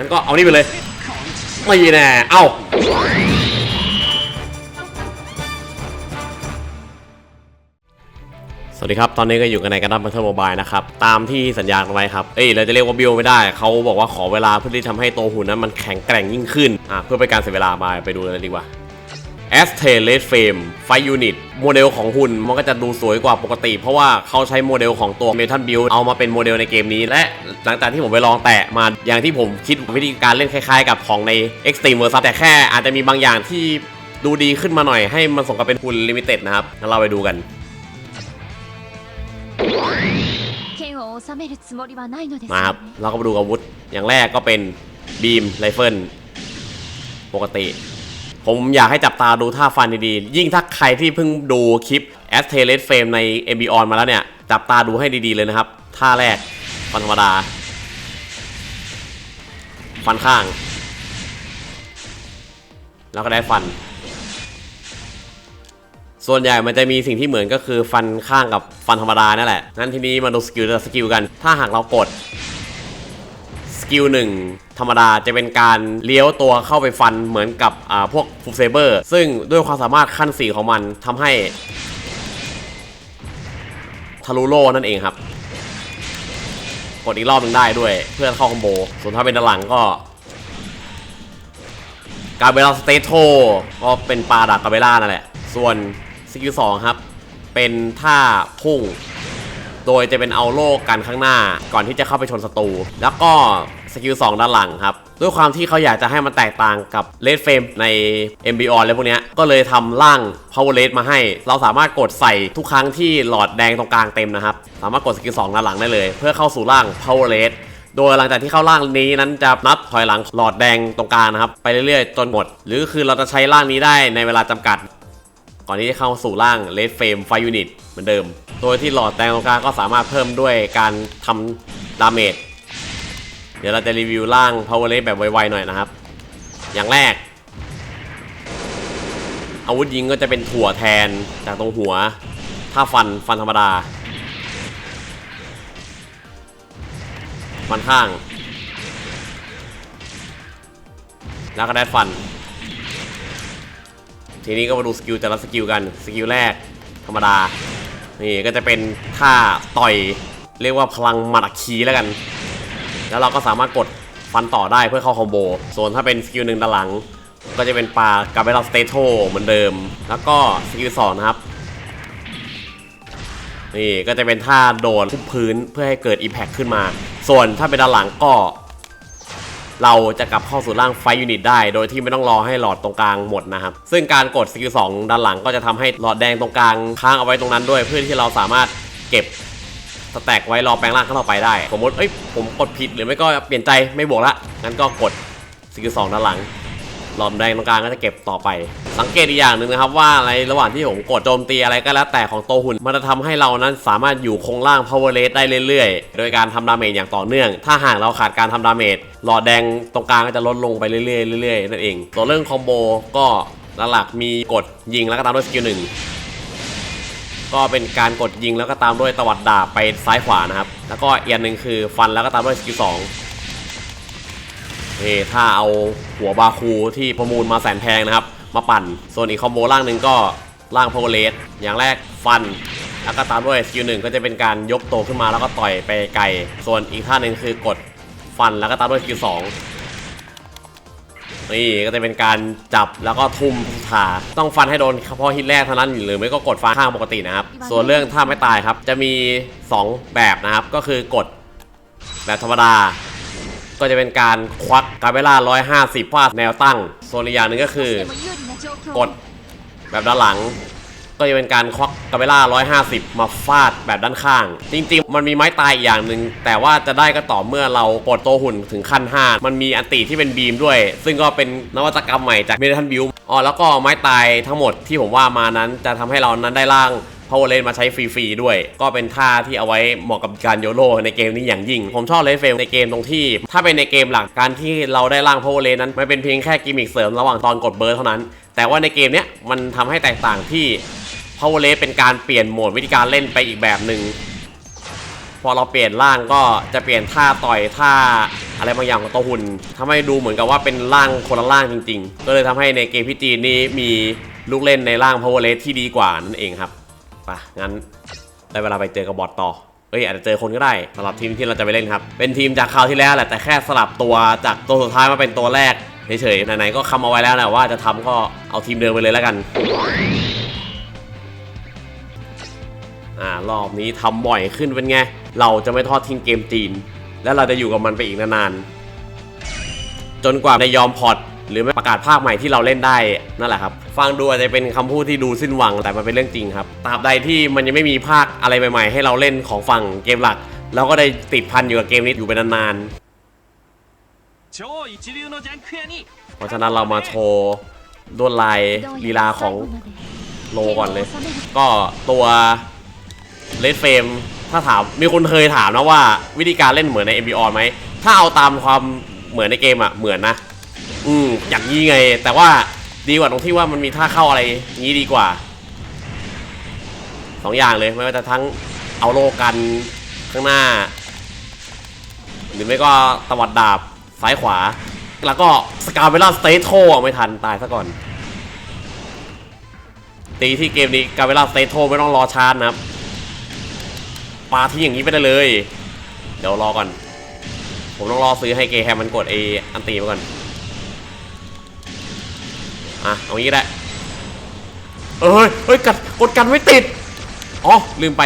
งั้นก็เอานี่ไปเลยไม่แน่เอ้าสวัสดีครับ ตอนนี้ก็อยู่กันในการดับมบัตเทอร์โมบายนะครับ ตามที่สัญญากันไว้ครับ เอ้ย เราจะเรียกว่าบิวไม่ได้ เขาบอกว่าขอเวลาเพื่อที่ทำให้ตัวหุ่นนั้นมันแข็งแกร่งยิ่งขึ้น อ่าเพื่อเป็นการเสียเวลามาไปดูเลยดีกว่า แอสเทเลสเฟมไฟยูนิตโมเดลของหุ่นมันก็จะดูสวยกว่าปกติ เพราะว่าเขาใช้โมเดลของตัวเมทัลบิลเอามาเป็นโมเดลในเกมนี้ และหลังจากที่ผมไปลองแตะมาอย่างที่ผมคิดวิธีการเล่นคล้ายๆ กับของใน Extreme v e r s u แต่แค่อาจจะมีบางอย่างที่ดูดีขึ้นมาหน่อยให้มันสมกับเป็นหุ่นลิมิเต็ดนะครับงั้นเราไปดูกันมาครับเราก็มาดูอาวุธอย่างแรกก็เป็นบีมไรเฟิลปกติ ผมอยากให้จับตาดูท่าฟันดีๆ ยิ่งถ้าใครที่เพิ่งดูคลิป a s t e l e d Frame ใน m b o n มาแล้วเนี่ย จับตาดูให้ดีๆเลยนะครับ ท่าแรก ฟันธรรมดา ฟันข้าง แล้วก็ได้ฟัน ส่วนใหญ่มันจะมีสิ่งที่เหมือนก็คือฟันข้างกับฟันธรรมดานั่นแหละงั้นทีนี้มาดูสกิลสกิลกัน ถ้าหากเรากด กิลหนึ่งธรรมดาจะเป็นการเลี้ยวตัวเข้าไปฟันเหมือนกับพวกฟูเซเบอร์ซึ่งด้วยความสามารถขั้น 4 ของมันทำให้ทะลุโล่นั่นเองครับ กดอีกรอบหนึงได้ด้วยเพื่อเข้าคอมโบ ส่วนถ้าเป็นด้านหลังก็กาเบล่าสเตโทก็เป็นปลาดักกาเบล่านั่นแหละ ส่วนสกิลสองครับ เป็นท่าพุ่ง โดยจะเป็นเอาโลกกันข้างหน้าก่อนที่จะเข้าไปชนศัตรู แล้วก็ สกิล2ด้านหลังครับ ด้วยความที่เขาอยากจะให้มันแตกต่างกับเลดเฟรมใน m b o อะไรพวกนี้ก็เลยทำร่าง power r a t มาให้ เราสามารถกดใส่ทุกครั้งที่หลอดแดงตรงกลางเต็มนะครับ สามารถกดสกิล2ด้านหลังได้เลย เพื่อเข้าสู่ร่าง power r a t โดยหลังจากที่เข้าร่างนี้นั้นจะนับถอยหลังหลอดแดงตรงกลางนะครับไปเรื่อยๆ จนหมด หรือคือเราจะใช้ร่างนี้ได้ในเวลาจำกัด ก่อนที่จะเข้าสู่ร่าง Red Frame Fire Unit เหมือนเดิม โดยที่หลอดแดงตรงกลางก็สามารถเพิ่มด้วยการทำดาเมจ เดี๋ยวเราจะรีวิวร่าง Power Rate แบบไวๆหน่อยนะครับ อย่างแรก อาวุธยิงก็จะเป็นถั่วแทนจากตรงหัว ถ้าฟันฟันธรรมดา ฟันข้าง แล้วก็ได้ฟัน ทีนี้ก็มาดูสกิลแต่ละสกิลกัน สกิลแรกธรรมดา นี่ก็จะเป็นท่าต่อย เรียกว่าพลังมัดคีแล้วกัน แล้วเราก็สามารถกดฟันต่อได้เพื่อเข้าคอมโบ ส่วนถ้าเป็นสกิลหนึ่งด้านหลัง ก็จะเป็นปลากาเบลสเตโทเหมือนเดิม แล้วก็สกิลสองนะครับ นี่ก็จะเป็นท่าโดดทุบพื้นเพื่อให้เกิด Impact ขึ้นมา ส่วนถ้าเป็นด้านหลังก็ เราจะกลับเข้าสู่ร่างไฟยูนิตได้ โดยที่ไม่ต้องรอให้หลอดตรงกลางหมดนะครับ ซึ่งการกดสกิล2ด้านหลังก็จะทำให้หลอดแดงตรงกลางค้างเอาไว้ตรงนั้นด้วย เพื่อที่เราสามารถเก็บ สแต็กไว้รอแปลงร่างข้างต่อไปได้ สมมติเอ้ยผมกดผิดหรือไม่ก็เปลี่ยนใจไม่บวกละงั้นก็กดสกิล2ด้านหลังหลอดแดงตรงกลางก็จะเก็บต่อไป สังเกตอีกอย่างหนึ่งนะครับว่าในรระหว่างที่ผมกดโจมตีอะไรก็แล้วแต่ของโตหุ่น มันจะทำให้เรานั้นสามารถอยู่คงร่าง power rate ได้เรื่อยๆ โดยการทำดาเมจอย่างต่อเนื่อง ถ้าหากเราขาดการทำดาเมจหลอดแดงตรงกลางก็จะลดลงไปเรื่อยๆเรื่อยๆนั่นเอง ตัวเรื่องคอมโบก็หลักๆมีกดยิงแล้วก็ตามด้วยสกิลหนึ่ง ก็เป็นการกดยิงแล้วก็ตามด้วยตวัดดาบไปซ้ายขวานะครับ แล้วก็เอีกอันหนึ่งคือฟันแล้วก็ตามด้วยสกิลสองนี่ถ้าเอาหัวบาคูที่ประมูลมาแสนแพงนะครับ มาปั่น ส่วนอีกคอมโบล่างหนึ่งก็ล่างพเลสอย่างแรกฟัน แล้วก็ตามด้วยสกิลหนึ่งก็จะเป็นการยกโตขึ้นมาแล้วก็ต่อยไปไกล ส่วนอีกท่าหนึ่งคือกดฟันแล้วก็ตามด้วยสกิลสอง นี่ก็จะเป็นการจับแล้วก็ทุ่มถาต้องฟันให้โดนเฉพาะฮิตแรกเท่านั้นหรือไม่ก็กดฟ้าข้างปกตินะครับ ส่วนเรื่องถ้าไม่ตายครับ จะมี 2 แบบนะครับ ก็คือกดแบบธรรมดา ก็จะเป็นการควักกาเวลา150ฟาดแนวตั้งโซวนอีกอย่างหนึ่งก็คือกดแบบด้านหลัง ก็จะเป็นการควักกาเบล่า 150 มาฟาดแบบด้านข้าง จริง ๆ มันมีไม้ตายอีกอย่างหนึ่งแต่ว่าจะได้ก็ต่อเมื่อเราปลดตัวหุ่นถึงขั้น 5 มันมีอันติที่เป็นบีมด้วย ซึ่งก็เป็นนวัตกรรมใหม่จากเมทัลบิวอ๋อแล้วก็ไม้ตายทั้งหมดที่ผมว่ามานั้นจะทำให้เรานั้นได้ร่าง power r a t มาใช้ฟรีๆด้วย ก็เป็นท่าที่เอาไว้เหมาะกับการโยโลในเกมนี้อย่างยิ่ง ผมชอบเลนเฟลในเกมตรงที่ ถ้าเป็นในเกมหลักการที่เราได้ร่าง power r a t นั้นมันเป็นเพียงแค่กิมมิคเสริมระหว่างตอนกดเบิร์เท่านั้น แต่ว่าในเกมเนี้ยมันทำให้แตกต่างที่ power r a t เป็นการเปลี่ยนโหมดวิธีการเล่นไปอีกแบบหนึ่งพอเราเปลี่ยนร่างก็จะเปลี่ยนท่าต่อยท่าอะไรบางอย่างของตัวหุ่นทำให้ดูเหมือนกับว่าเป็นร่างคนละร่างจริง ๆ ก็เลยทำให้ในเกมพี่จีนนี้มีลูกเล่นในร่าง Power r a t ที่ดีกว่านั่นเองครับปะงั้นได้เวลาไปเจอกับบอทต่อเอ้ยอาจจะเจอคนก็ได้สำหรับทีมที่เราจะไปเล่นครับ เป็นทีมจากคราวที่แล้วแหละแต่แค่สลับตัวจากตัวสุดท้ายมาเป็นตัวแรก เฉยๆไหนๆก็คำเอาไว้แล้วแหละว่าจะทำก็เอาทีมเดิมไปเลยแล้วกันอ่ารอบนี้ทำบ่อยขึ้นเป็นไง เราจะไม่ทอดทิ้งเกมจีน และเราจะอยู่กับมันไปอีกนานๆ จนกว่าจะยอมพอร์ตหรือไม่ประกาศภาคใหม่ที่เราเล่นได้นั่นแหละครับ ฟังดูอาจจะเป็นคำพูดที่ดูสิ้นหวังแต่มันเป็นเรื่องจริงครับตราบใดที่มันยังไม่มีภาคอะไรใหม่ ๆ ให้เราเล่นของฝั่งเกมหลัก เราก็ได้ติดพันอยู่กับเกมนี้อยู่เป็นนานๆ 超一流のジャンク屋に เพราะฉะนั้นเรามาโชว์ลวดลาย どう ลี や ลา ら ของ 最後まで โล 剣 ก่อน を เลย 収める ก็ตัวเลดเฟมถ้าถามมีคนเคยถามนะว่าวิธีการเล่นเหมือนใน m b o ไหม ถ้าเอาตามความเหมือนในเกมอะเหมือนนะ อืมอย่างนี้ไง แต่ว่าดีกว่าตรงที่ว่ามันมีท่าเข้าอะไรงี้ดีกว่าสองอย่างเลยไม่ว่าจะทั้งเอาโลกันข้างหน้า หรือไม่ก็ตวัดดาบ ซ้ายขวา แล้วก็สกาเวล่าสเตโทไม่ทันตายซะก่อน ตีที่เกมนี้กาเวล่าสเตโทไม่ต้องรอชาร์จนะครับปาที่อย่างนี้ไปได้เลย เดี๋ยวรอก่อน ผมต้องรอซื้อให้เกแฮมมันกดไออันตีมาก่อน อะ เอางี้ได้เอ้ยเฮ้ยกัดกดกันไม่ติด อ๋อ ลืมไป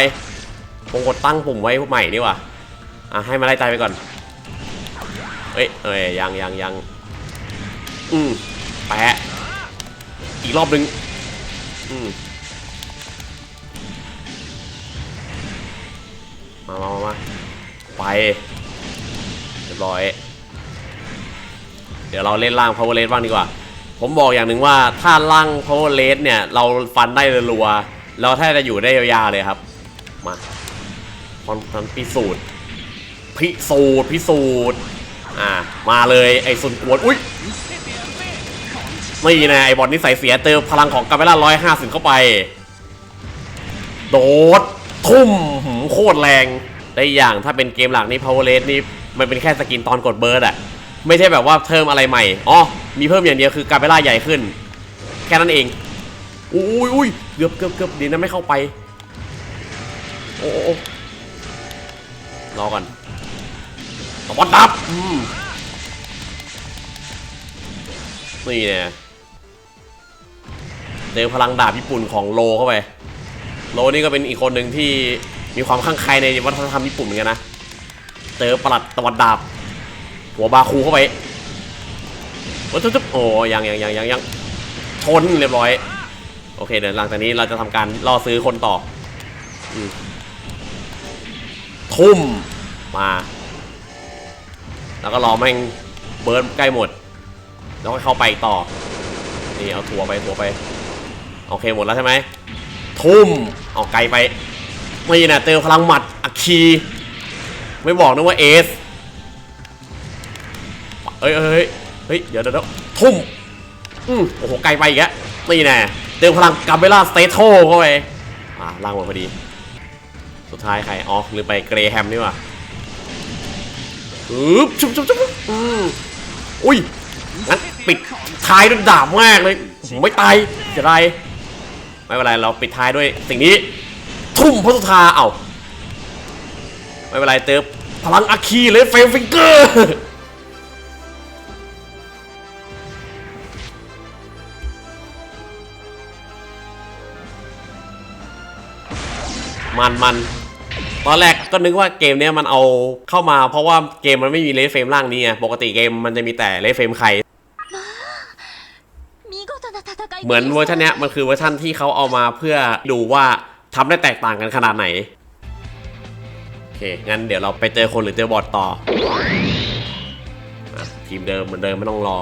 ผมกดตั้งปุ่มไว้ใหม่นี่ว่ะอะ ให้มาไล่ใจไปก่อน เอ้ยเอ้ยยังยังยังอืมแปะอีกรอบนึงอืมมามามามาไปเรียบร้อย เดี๋ยวเราเล่นล่าง power rate บ้างดีกว่า ผมบอกอย่างหนึ่งว่าถ้าล่าง power rate เนี่ย เราฟันได้รัวเราแทบจะอยู่ได้ยาวๆเลยครับ มาคอนทันพิสูจน์พิสูจน์พิสูจน์ อ่า มาเลยไอ้สุนกวน อุ้ยไม่นะไอ้บอลนี่ใส่เสียเติมพลังของกาเมล่าร้อยห้าสิบเข้าไป โดด ทุ่มโคตรแรงได้อย่างถ้าเป็นเกมหลักนี่พาวเวอร์เลสนี่มันเป็นแค่สกินตอนกดเบิร์ดอะไม่ใช่แบบว่าเพิ่มอะไรใหม่อ๋อมีเพิ่มอย่างเดียวคือกาเมล่าใหญ่ขึ้น แค่นั้นเองอุ้ยอุ้ยเกือบเกือบเกือบดีนะไม่เข้าไป โอ้รอก่อน ตบดับนี่เนี่ยเจอพลังดาบญี่ปุ่นของโลเข้าไป โลนี่ก็เป็นอีกคนหนึ่งที่มีความข้างใครในวัฒนธรรมญี่ปุ่นเหมือนกันนะเจอประหลัดตะวันดาบ หัวบาคูเข้าไปโอ้จุ๊บโอ้ยังยังยังยังยังชนเรียบร้อย โอเคเดี๋ยวหลังจากนี้เราจะทำการล่อซื้อคนต่ออทุ่มมา แล้วก็รอแม่งเบิร์นใกล้หมด แล้วก็เข้าไปต่อ นี่เอาถั่วไปถั่วไป โอเคหมดแล้วใช่ไหม ทุ่มเอาไกลไปไม่นะเจอพลังหมัดอัคคี ไม่บอกนะว่าเอสเอ้ยเอ้ยเฮ้ย เดี๋ยวเดี๋ยวทุ่ม อืมโอ้โห ไกลไปอีกแล้วนี่แน่เจอพลังกัมเบล่าสเตโทเข้าไป อ่าล่างหมดพอดี สุดท้ายใคร อ๋อลืมไปเกรแฮมนี่ว่ะ อึ๊บชุบชุบชุบอืมอุ้ยงั้นปิดท้ายด้วยดาบมากเลยผมไม่ตายจะได้ไม่เป็นไรเราปิดท้ายด้วยสิ่งนี้ ทุ่มพระสุธาเอ้าไม่เป็นไรเติมพลังอาคีเลยเฟลฟิงเกอร์มันมัน ตอนแรกก็นึกว่าเกมเนี้ยมันเอาเข้ามาเพราะว่าเกมมันไม่มีเลสเฟรมล่างนี่ไงปกติเกมมันจะมีแต่เลสเฟรมใครเหมือนเวอร์ชันเนี้ยมันคือเวอร์ชันที่เขาเอามาเพื่อดูว่าทำได้แตกต่างกันขนาดไหนโอเคงั้นเดี๋ยวเราไปเจอคนหรือเจอบอทต่อทีมเดิมเหมือนเดิมไม่ต้องรอ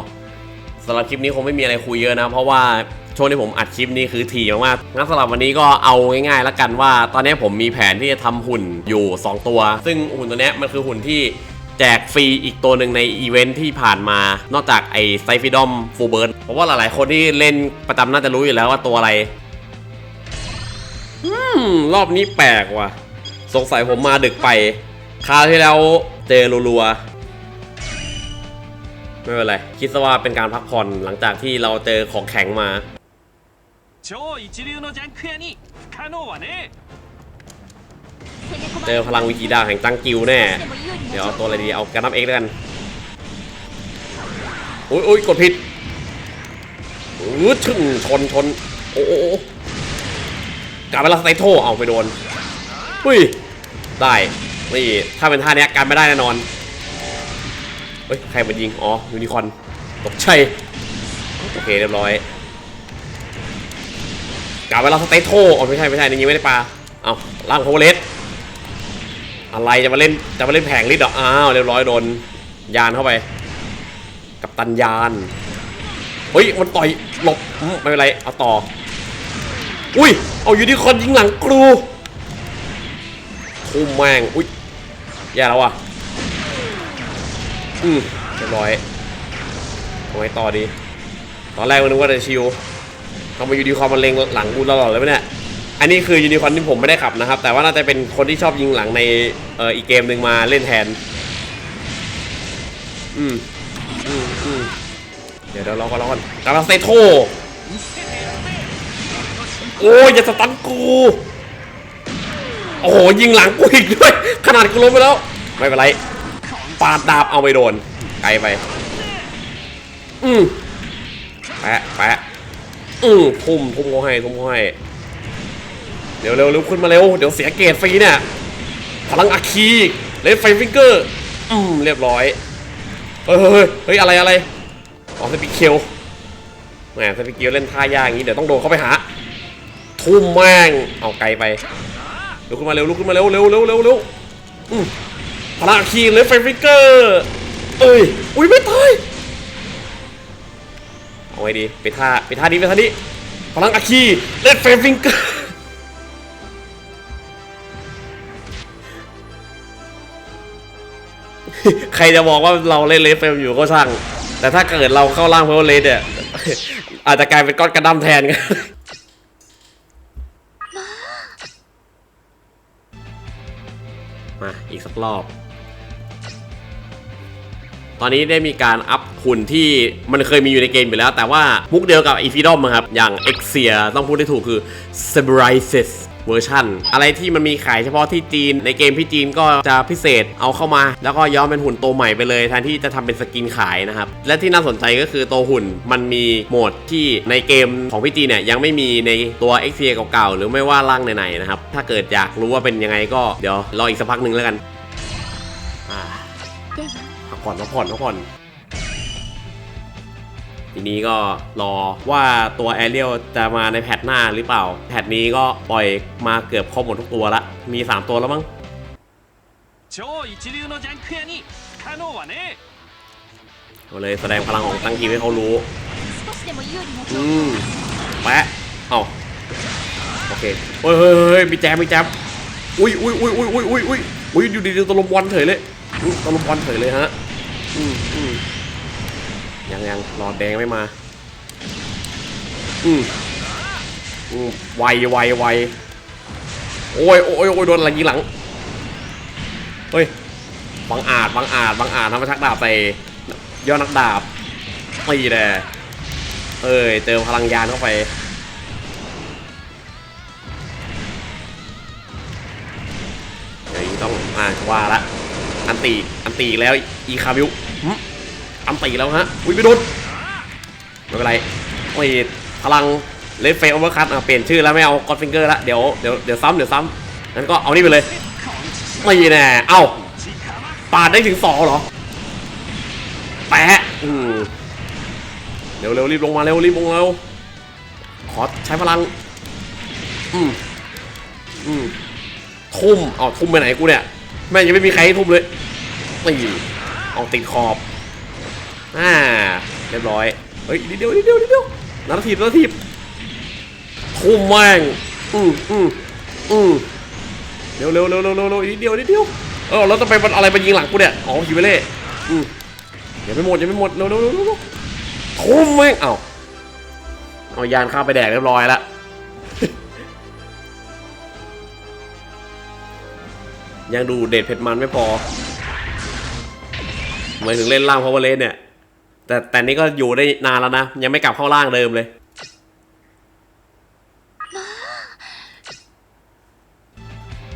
สำหรับคลิปนี้คงไม่มีอะไรคุยเยอะนะ เพราะว่า ช่วงที่ผมอัดคลิปนี้คือถี่มากๆงั้นสำหรับวันนี้ก็เอาง่ายๆแล้วกันว่า ตอนนี้ผมมีแผนที่จะทำหุ่นอยู่ 2 ตัว ซึ่งหุ่นตัวนี้มันคือหุ่นที่แจกฟรีอีกตัวหนึ่งในอีเวนท์ที่ผ่านมา นอกจากไอ้ไซฟิดอมฟูเบิร์นผมว่าหลายๆคนที่เล่นประจำน่าจะรู้อยู่แล้วว่าตัวอะไร อืม รอบนี้แปลกว่ะ สงสัยผมมาดึกไป คราวที่แล้วเจอรัวๆ ไม่เป็นไร คิดซะว่าเป็นการพักผ่อนหลังจากที่เราเจอของแข็งมา 超一流のジャンク屋に不可能はねえ攻め込ま เจ れ อ る พลังวิกีดาแห่งจังกิวแน่ でも有利 เดี๋ยว な เอา 状 ตัวอะไร 況 ดี เอาการนับเอ็กแล้วกันอุ้ยอุ้ยกดผิดอื้อชึ่งชนชน โอ้โอ้โอ้กลับไปแล้วสไตโทเอาไปโดนอุ้ย ได้นี่ถ้าเป็นท่าเนี้ยการไม่ได้แน่นอน เฮ้ย ใครมายิง อ๋อ ยูนิคอร์นตกใจโอเค เรียบร้อย กลับไปแล้วสไตโทอ๋อไม่ใช่ไม่ใช่นี่ไม่ได้ปลาเอาล่างโพเลสอะไรจะมาเล่นจะมาเล่นแผงลิดเหรออ้าวเรียบร้อยโดนยานเข้าไป กับตันยานเฮ้ยมันต่อยหลบไม่เป็นไรเอาต่อ อุ้ยเอายูนิคอนยิงหลังกรูทุ่มแมงอุ้ยแย่แล้วว่ะอืมเรียบร้อยเอาไงต่อดี ตอนแรกก็นึกว่าจะชิวำไมยูนิคอร์นมันเล็งหลังกูตลอดเลยปะเนี่ย อันนี้คือยูนิคอร์นที่ผมไม่ได้ขับนะครับ แต่ว่าน่าจะเป็นคนที่ชอบยิงหลังในเอ่ออีกเกมหนึ่งมาเล่นแทน อืมอืมอืมเดี๋ยวเดี๋ยวรอก่อนรอก่อนกำลังเซโทโอ้ยอย่าสตันกู โอ้โหยิงหลังกูอีกด้วย ขนาดกูล้มไปแล้ว ไม่เป็นไรปาดดาบเอาไปโดน ไกลไป อืมแปะแปะ อืมทุ่มทุ่มเขาให้ทุ่มเขาให้เร็วเร็วเร็วขึ้นมาเร็ว เดี๋ยวเสียเกรดฟรีเนี่ย พลังอาคีเลนไฟฟิงเกอร์ อืมเรียบร้อย เฮ้ยเฮ้ยเฮ้ยอะไรอะไรอ๋อสปิเคียวแหมสปิเคียวเล่นท่ายากอย่างนี้เดี๋ยวต้องโดนเข้าไปหา ทุ่มแม่ง เอาไกลไป ลุกขึ้นมาเร็วลุกขึ้นมาเร็วเร็วเร็วเร็วเร็วพลังอาคีเลนไฟฟิงเกอร์ เอ้ย อุ้ยไม่ตาย ไว้ดีไปท่าไปท่านี้ไปท่านี้พลังอาคีเลนไฟฟิงเกอร์ใครจะบอกว่าเราเล่นเลสเฟลอยู่ก็ช่าง แต่ถ้าเกิดเราเข้าล่างเพลเลสเนี่ยอาจจะกลายเป็นก้อนกระดำแทนกันมาอีกสักรอบ ตอนนี้ได้มีการอัพหุ่นที่มันเคยมีอยู่ในเกมอยู่แล้ว แต่ว่ามุกเดียวกับอีฟิดอมครับ อย่างเอ็กเซียต้องพูดได้ถูกคือ s e b r i s e s เวอร์ชันอะไรที่มันมีขายเฉพาะที่จีนในเกมที่จีนก็จะพิเศษเอาเข้ามา แล้วก็ย้อมเป็นหุ่นตัวใหม่ไปเลยแทนที่จะทำเป็นสกินขายนะครับ และที่น่าสนใจก็คือตัวหุ่นมันมีโหมดที่ในเกมของพี่จีนเนี่ยยังไม่มีในตัวเอ็กเซียเก่าๆหรือไม่ว่าร่างไหนๆนะครับ ถ้าเกิดอยากรู้ว่าเป็นยังไงก็เดี๋ยวรออีกสักพักหนึ่งแล้วกัน ผ่อนพักผ่อนพักผ่อน ทีนี้ก็รอว่าตัวแอเรียลจะมาในแพทหน้าหรือเปล่า แพทนี้ก็ปล่อยมาเกือบครบหมดทุกตัวละ มี 3 ตัวแล้วมั้งเอาเลยแสดงพลังของตั้งทีให้เขารู้ อืมแปะเอาโอเคเฮ้ยเฮ้ยมีแจมมีแจมอุ้ยอุ้ยอุ้ยอุ้ยอุ้ยอุ้ยอุ้ยอยู่ดีๆตะลมบอลเฉยเลยตะลมบอลเฉยเลยฮะ อืมอืมยังยังหลอดแดงไม่มา อืมอืมไวไวไวโอ้ยโอ้ยโอ้ยโดนอะไรยิงหลัง เฮ้ยบังอาจบังอาจบังอาจทำมาชักดาบใส่ยอดนักดาบตีแน่เอ้ยเจอพลังยานเข้าไปเดี๋ยวนี้ต้องอ่าว่าละ อันตีอันตีอีแล้วอีคาบิวอันตีแล้วฮะอุ้ยไม่โดนไม่เป็นไรโอ้ยพลังเลฟเฟลเวอร์คัตเปลี่ยนชื่อแล้วไม่เอากอดฟิงเกอร์ละเดี๋ยวเดี๋ยวเดี๋ยวซ้ำเดี๋ยวซ้ำงั้นก็เอานี่ไปเลยไม่แน่เอ้าปาดได้ถึงสองเหรอแปะอืมเร็วเร็วรีบลงมาเร็วรีบลงมาเร็วขอใช้พลังอืมอืมทุ่มเอาทุ่มไปไหนกูเนี่ย แม่งยังไม่มีใครให้ทุ่มเลยตีเอาติดขอบอ่าเรียบร้อยเฮ้ยนิดเดียวนิดเดียวนิดเดียวนัดทีบนัดทีบทุ่มแม่งอืมอืมอืมเร็วเร็วเร็วเร็วเร็วนิดเดียวนิดเดียวเออเราจะไปอะไรมายิงหลังกูเนี่ยอ๋อฮิวเวเล่อืมยังไม่หมดยังไม่หมดเร็วเร็วเร็วทุ่มแม่งเอาเอายานข้าไปแดกเรียบร้อยแล้ว ยังดูเด็ดเผ็ดมันไม่พอหมายถึงเล่นล่างพาวเวอร์เลนเนี่ย แต่แต่นี่ก็อยู่ได้นานแล้วนะ ยังไม่กลับเข้าร่างเดิมเลย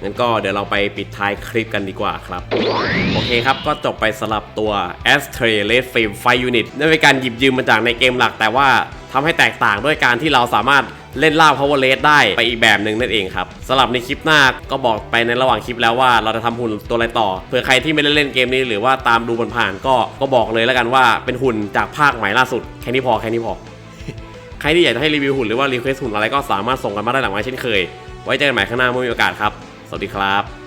งั้นก็เดี๋ยวเราไปปิดท้ายคลิปกันดีกว่าครับ โอเคครับก็จบไปสำหรับตัว a s t r a l e d Frame Fight Unit นั่นเป็นการหยิบยืมมาจากในเกมหลัก แต่ว่าทำให้แตกต่างด้วยการที่เราสามารถ เล่นล่าพาวเวอร์เลสได้ไปอีกแบบหนึ่งนั่นเองครับสำหรับในคลิปหน้าก็บอกไปในระหว่างคลิปแล้วว่าเราจะทำหุ่นตัวอะไรต่อเผื่อใครที่ไม่ได้เล่นเกมนี้หรือว่าตามดูผ่านๆก็ก็บอกเลยแล้วกันว่าเป็นหุ่นจากภาคใหม่ล่าสุดแค่นี้พอแค่นี้พอใครที่อยากจะให้รีวิวหุ่นหรือว่ารีเควสหุ่นอะไรก็สามารถส่งกันมาได้หลังไม้เช่นเคย ไว้เจอกันใหม่ข้างหน้าเมื่อมีโอกาสครับ สวัสดีครับ